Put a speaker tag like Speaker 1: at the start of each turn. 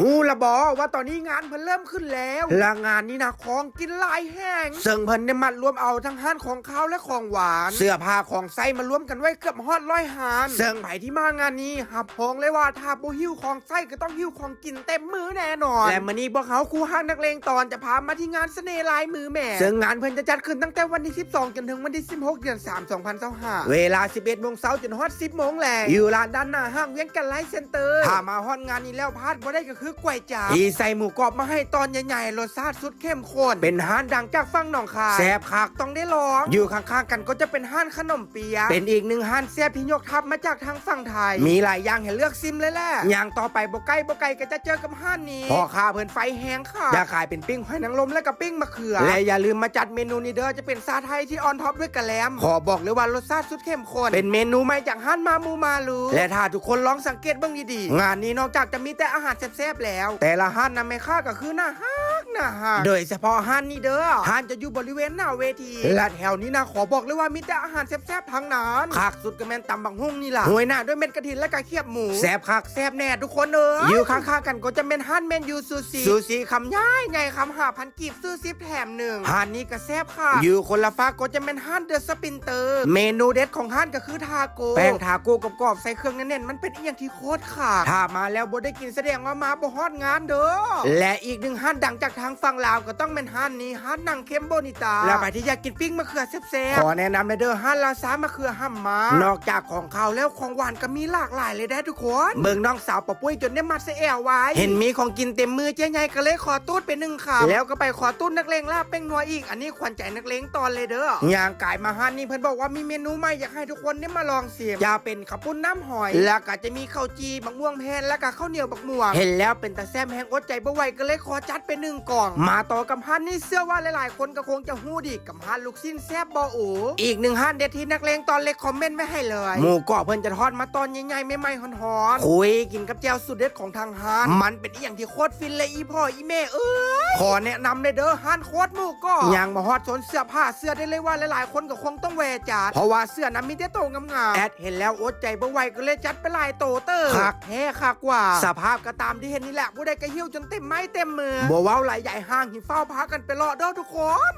Speaker 1: ฮูละบอว่าตอนนี้งานเพิ่นเริ่มขึ้นแล้วและงานนี้นะของกินหลายแห่งซึ่งเพิ่นได้มัดรวมเอาทั้งห้านของข้าวและของหวาน เสื้อผ้าของไส้มารวมกันไว้เกือบฮอดร้อยหานซึ่งไผที่มางานนี้หับพองเลยว่าถ้าบ่หิ้วของไส้ก็ต้องหิ้วของกินเต็มมือแน่นอนและมื้อนี้พวกเขาครูห้างนักเลงตอนจะพามาที่งานเสน่ห์ลายมือแม่ซึ่งงานเพิ่นจะจัดขึ้นตั้งแต่วันที่ 12 จนถึงวันที่ 16 เดือน3 2025เวลา 11โมงเช้าจนฮอด10โมงแลงอยู่ลานด้านหน้าห้างเวียงกันไลท์เซ็นเตอร์ถ้ามาฮอดงานนี้แล้วพลาดบ่ได้ก็คือกล้วยจ๋าบที่ใส่หมูกรอบมาให้ตอนใหญ่ๆรสชาติสุดเข้มข้นเป็นห้านดังจากฝั่งหนองคายแซ่บคักต้องได้ลองอยู่ข้างๆกันก็จะเป็นห้านขนมเปียะเป็นอีกหนึ่งห้านแซ่บที่ยกทัพมาจากทางฝั่งไทย มีหลายอย่างให้เลือกซิมเลยแหละอย่างต่อไปบ่ใกล้บ่ไกลก็จะเจอกับห้านนี้พ่อค้าเพิ่นไฟแห้งค่ะจะขายเป็นปิ้งหอยนางรมและก็ปิ้งมะเขือและอย่าลืมมาจัดเมนูนี้เด้อจะเป็นซาไทยที่ออนท็อปด้วยกระแลมขอบอกเลยว่ารสชาติสุดเข้มข้นเป็นเมนูใหม่จากห้านมามูมาลูและถ้าทุกคนลองสังเกตเบ้างดีๆงานนี้นอกจากจะมีแต่อาหารแซ่บบแล้ว แต่ละหันนะแม่ค้าก็คือหน้าฮัน หน้าฮักโดยเฉพาะห้านนี้เด้อห้านจะอยู่บริเวณหน้าเวที และแถวนี้นะขอบอกเลยว่ามีแต่อาหารแซ่บๆทั้งนั้นคักสุดก็แม่นตำบังหุ่งนี่ล่ะหวยหน้าด้วยเม็ดกระถินและกระเคียบหมูแซ่บคักแซ่บแน่ทุกคนเอออยู่ข้างๆกันก็จะเป็นห้านเมนยูซูซีซูซีคำย่ายไงคำหาพันกีบซื้อซิปแถมหนึ่งห้านนี้ก็แซ่บค่ะอยู่คนละฟ้ากก็จะเป็นห้านเดอะสปินเตอร์ เมนูเด็ดของห้านก็คือทาโกแป้งทาโกกรอบๆใส่เครื่องแน่นๆมันเป็นอีกอย่างที่โคตรขาดถ้ามาแล้วบ่ได้กินแสดงว่ามาบ่ฮอดงานเด้อและอีกหนึ่งห้านดังจากทางฝั่งลาวก็ต้องเป็นห้านนี้ห้านนังเข้มโบนิตา แล้วใครที่อยากกินปิ้งมะเขือแซ่บๆขอแนะนำเลยเด้อห้านลาซามะเขือห้ำมานอกจากของข้าวแล้วของหวานก็มีหลากหลายเลยได้ทุกคนเบิ่งน้องสาวปะปุ้ยจนได้มัดเสแอวไว้ เห็นมีของกินเต็มมือเจ๊ใหญ่ก็เลยขอตูดไปหนึ่งคำแล้วก็ไปขอตูดนักเลงลาบเป้งนัวอีก อันนี้ขวัญใจนักเลงตอนเลยเด้อย่างกายมาฮันนี่เพิ่นบอกว่ามีเมนูใหม่อยากให้ทุกคนได้มาลองเสียมจะเป็นข้าวปุ้นน้ำหอย แล้วก็จะมีข้าวจีบักม่วงแพนแล้วก็ข้าวเหนียวบักม่วง เห็นแล้วเป็นตาแซมแห้งอดใจบ่ไหวก็เลยขอจัดไปหนึ่งกล่อง มาต่อกับฮันนี่เชื่อว่าหลายๆ คนก็คงจะฮู้ดีกับฮันลูกชิ้นแซบบอโออีกหนึ่งฮันเด็ดที่นักเลงตอนเล็กคอมเมนต์ไม่ให้เลยหมูกรอบเพิ่นจะทอดมาตอนใหญ่ๆไม่ไหม้ๆฮอนๆคุยกินกับแจ่วสุดเด็ดของทางฮันมันเป็นอีหยังที่โคตรฟินเลยอีพ่ออีแม่เอ้ยขอแนะนำเลยเด้อฮันโคตรหมูกรอบยังมาฮอดสนเสื้อผ้าเสื้อได้เลยว่าหลายๆ คนก็คงต้องแวร์จัดเพราะว่าเสื้อนั้นมีแต่โตงามๆแอดเห็นแล้วอดใจบ่ไหวก็เลยจัดไปหลายโตเตอร์คักแท้คักกว่า สภาพก็ตามที่เห็นนี่แหละผู้ใดก็หิ้วจนเต็มไม้เต็มมือบ่เว้าไหลใหญ่ห้างหินเฝ้าพักกันไปรอเด้อทุกคน